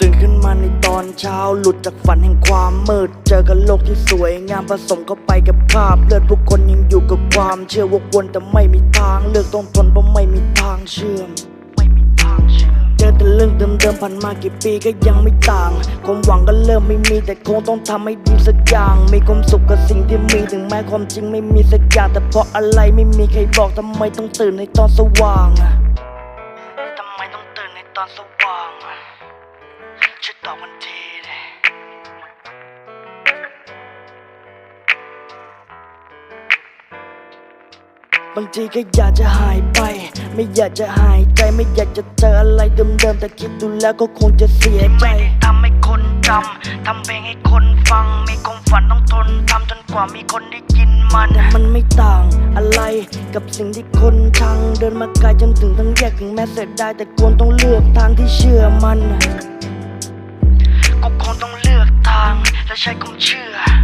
ตื่นขึ้นมาในตอนเช้าหลุดจากฝันแห่งความมืด เจอกับโลกที่สวยงามผสมเข้าไปกับคราบเลือดผู้คนยังอยู่กับความเชื่อวกวนแต่ไม่มีทาง เลือกต้องทนเพราะไม่มีทางเชื่อมไม่มีทางเชื่อมเจอแต่เรื่องเดิมๆผ่านมากี่ปีก็ยังไม่ต่างังก็เริ่มไม่มีแต่คงต้องทำให้ดีสักอย่าง มีความสุขกับสิ่งที่มีถึงแม้ความจริงไม่มีสักอย่างแต่เพราะอะไรไม่มีใครบอกทำไมต้องตื่นในตอนสว่างอะทำไมต้องตื่นในตอนสว่างอะช่วยตอบมันทีดิบางทีก็อยากจะหายไป ไม่อยากจะหายใจ ไม่อยากจะเจออะไรเดิมๆ แต่คิดดูแล้วก็คงจะเสียใจำให้คนจำทำเพลงให้คนฟัง มีความฝันต้องทนทำจนกว่ามีคนได้ยินมันแต่มันไม่ต่างอะไรกับสิ่งที่คนชังเดินมาไกลจนถึงทั้งแยกถึงแม้เสียดายแต่ควรต้องเลือกทางที่เชื่อมันก็คงต้องเลือกทางและใช้ความเชื่อนำ